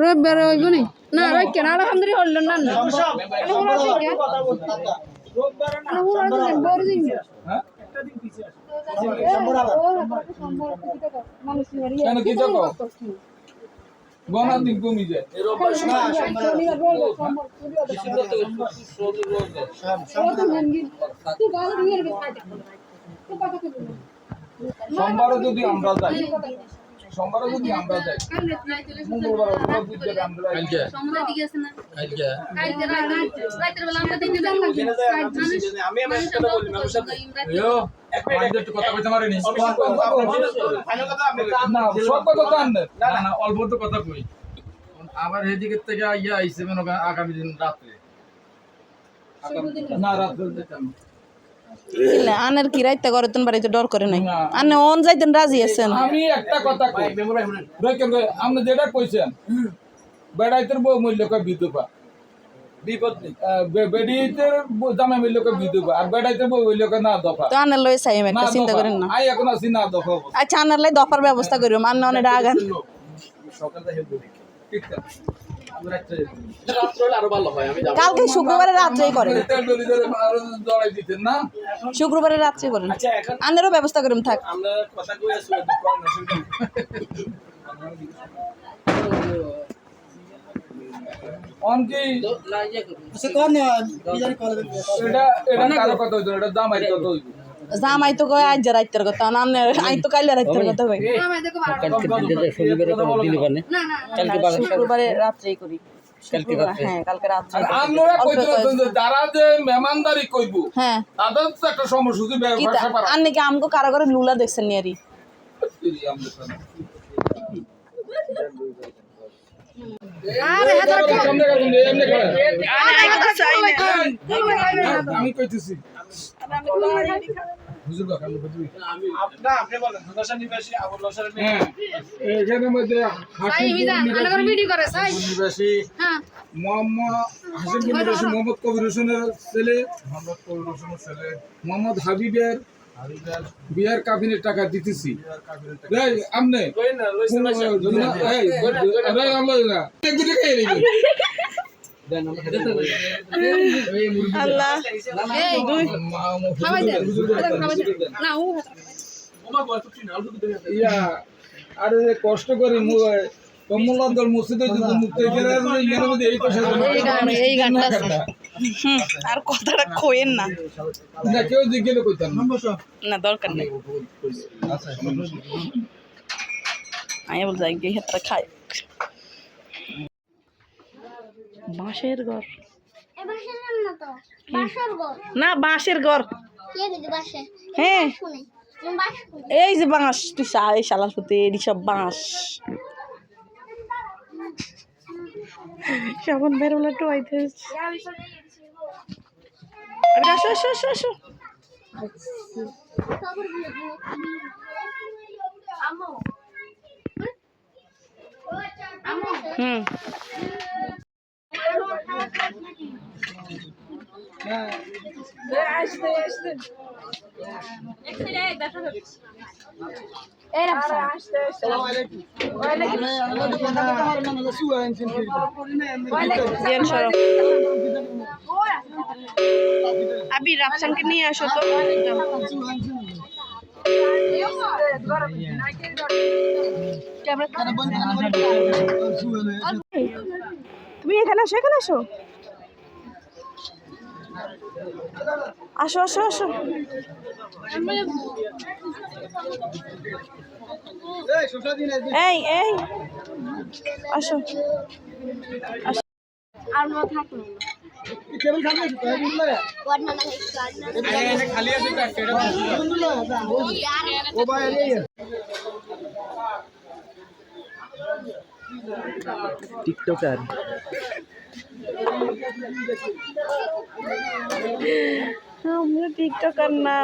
রবিবার হইব নি না রই কেন আলহামদুলিল্লাহ না। দিন কমি যায় সোমবারও যদি আমরা যাই। যদি আমরা যাই। মঙ্গলবার আমরা না। কথা অল্প তো কথা কই। আবার এদিকে থেকে ইয়া আইছে মনে আগামী দিন রাত্রে। না রাত্রে আনের কি রাইতে করে তুমি বাড়িতে ডর করে নাই আনে অন যাইতেন রাজি আছেন আমি একটা কথা কই আপনি যেটা কইছেন বেড়াইতের বউ মূল্য কয় বিধবা? বিপদ বেডিতের বউ- জামাই মূল্য কয় বিধবা আর বেড়াইতের বউ মূল্য কয় না দফা? তো আনের লই চাই না একটা চিন্তা করেন না। আই এখন আছি না দফা আচ্ছা আনার লাই দফার ব্যবস্থা করিম আন্না অনেক আগান হেল্প করি ঠিক আছে। রাত্রে হলে আরও ভালো হয় আমি যাব কালকে শুক্রবারে রাত্রেই করেন। শুক্রবারে রাত্রে করেন। আচ্ছা এখন আনেরও ব্যবস্থা করিম থাক। আমরা কথা কই না, জামাই তো কয় আজ রাইতের কথা আনে আই তো কাইলে রাইতের কথা কই শুক্রবারে রাত্রেই করি। হ্যাঁ হ্যাঁ। আমগো কারও লুলা দেখছেন নিয়ারি আমি কইতেছি। হ্যাঁ হ্যাঁ মোহাম্মদ হাসিমপুর নিবাসী মোহাম্মদ কবির হোসেনের ছেলে মোহাম্মদ কবির হোসেনের ছেলে মোহাম্মদ হাবিবের হাবিবের বিয়ার কাবিনের টাকা দিতেছি আমনে আল্লাহ। খেয়ে আরে কষ্ট করি কমলান্দর মসজিদে যদি মুক্তি করে ইয়ার মধ্যে এই তো এই গানটা হুম, আর কথাটা কইেন না। না কেউ জিজ্ঞেস করতাম না। দরকার নেই। আমি বল যাই গিয়ে বাঁশের ঘর। না বাঁশের ঘর। হ্যাঁ। এই যে বাঁশ তুই এই শালার সাথে এডি সব বাঁশ। সাবন বেরোলে টোয়াইতে আসো আসো আসো আসো। আম্মু আম্মু। হুম। আবি রাফসানকে নিয়ে আসো তো। তুমি এখানে আসো এখানে আসো। আসো আসো আসো। এই এই। আসো। আর মা থাকল টিকটকার। আমরা টিকটকার না।